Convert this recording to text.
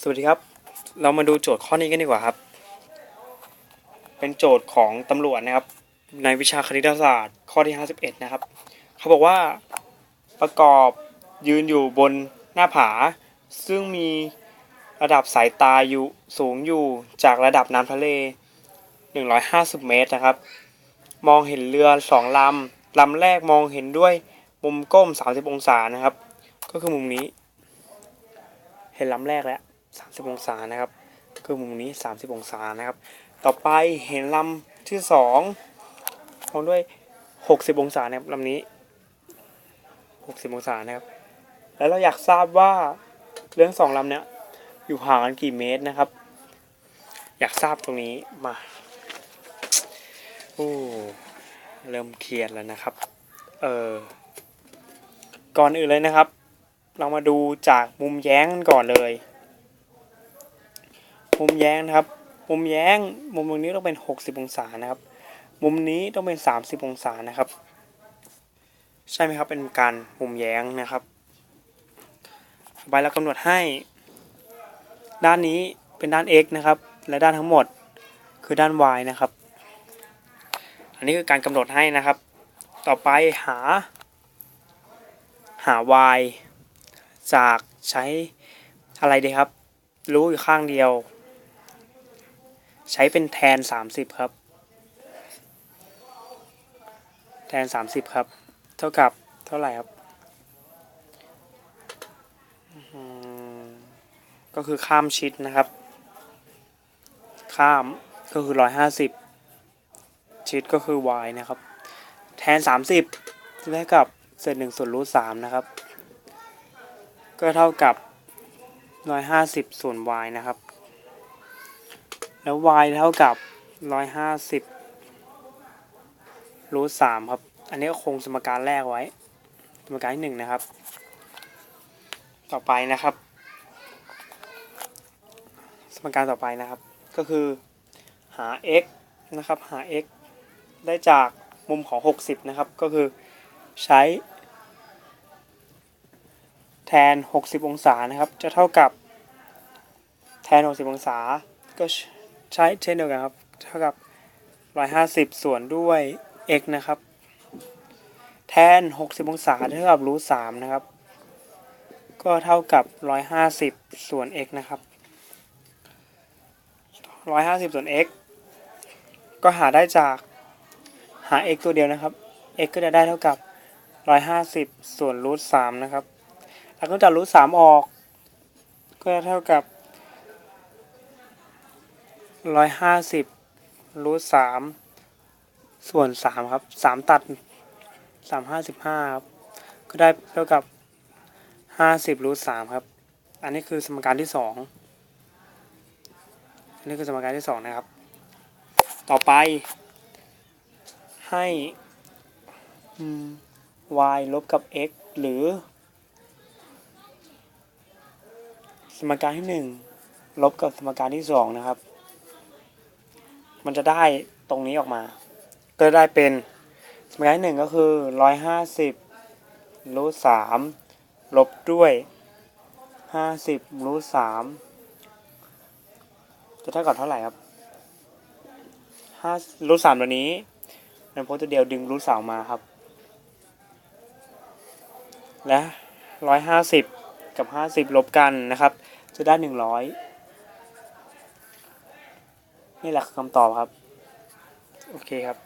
สวัสดีครับ เรามาดูโจทย์ข้อนี้กันดีกว่าครับ เป็นโจทย์ของตำรวจนะครับ ในวิชาคณิตศาสตร์ข้อที่ 51 นะครับ เขาบอกว่าประกอบยืนอยู่บนหน้าผา ซึ่งมีระดับสายตาอยู่สูงอยู่จากระดับน้ำทะเล 150 เมตรนะครับ มองเห็นเรือสองลำลำแรกมองเห็นด้วยมุมก้ม 30 องศานะครับ ก็คือมุมนี้ เห็นลำแรกแล้ว 30 องศานะครับ คือมุมนี้ 30 องศานะครับ ต่อไปเห็นลำที่2มองด้วย 60 องศานะครับลำนี้ 60 องศานะครับ แล้วเราอยากทราบว่าเรื่องสองลำเนี้ยอยู่ห่างกันกี่เมตรนะครับ อยากทราบตรงนี้มาโอ้เริ่มเครียดแล้วนะครับ เออก่อนอื่นเลยนะครับ เรามาดูจากมุมแย้งกันก่อนเลย มุมแย้งนะครับ มุมแย้ง มุมตรงนี้ต้องเป็น 60 องศานะครับ มุมนี้ต้องเป็น 30 องศานะครับ ใช่ไหมครับ เป็นการมุมแย้งนะครับไปเรากำหนดให้ ด้านนี้เป็นด้าน x นะครับ และด้านทั้งหมดคือด้าน y นะครับ อันนี้คือการกำหนดให้นะครับ ต่อไปหา หา y จากใช้อะไรดีครับ รู้อยู่ข้างเดียว ใช้เป็นแทน 30 ครับ แทน 30 ครับ เท่ากับเท่าไหร่ครับ ก็คือข้ามชิดนะครับ ข้ามก็คือ 150 ชิดก็คือ y นะครับ แทน 30จะได้กับเศษ1ส่วนรูท3นะครับ ก็เท่ากับ 150ส่วน y นะครับ แล้ว y เท่ากับ150รูท3ครับ อันนี้ก็คงสมการแรกไว้ สมการที่1นะครับ ต่อไปนะครับ สมการต่อไปนะครับ ก็คือหา x นะครับ หา x ได้จากมุมของ 60 นะครับ ก็คือใช้แทน 60 องศานะครับ จะเท่ากับแทน 60 องศา ก็ ใช้เช่นเดียวกันครับ เท่ากับ 150 ส่วนด้วย x นะครับ แทน 60 องศาเท่ากับรูท3นะครับ ก็เท่ากับ 150 ส่วน x นะครับ 150 ส่วน x ก็หาได้จากหา x ตัวเดียวนะครับ x ก็จะได้เท่ากับ 150 ส่วนรูท3นะครับ แล้วก็จากรูทสามออก ก็เท่ากับ ร้อยห้าสิบรูทสามส่วนสามครับสามตัดสามห้าสิบห้าครับ ก็ได้เท่ากับห้าสิบรูทสามครับ อันนี้คือสมการที่สองอันนี้คือสมการที่สองนะครับ ต่อไป ให้ y ลบกับ x หรือ สมการที่1ลบกับสมการที่2นะครับ มันจะได้ตรงนี้ออกมา ก็ได้เป็นสมการที่1ก็คือ150รูท3ลบด้วย50รูท3จะเท่ากับเท่าไหร่ครับ5รูท3ตัวนี้เป็นโพสต์ตัวเดียวดึงรูท3มาครับ และ150กับ50ลบกันนะครับ จะได้100 นี่แหละคือคำตอบครับ โอเคครับ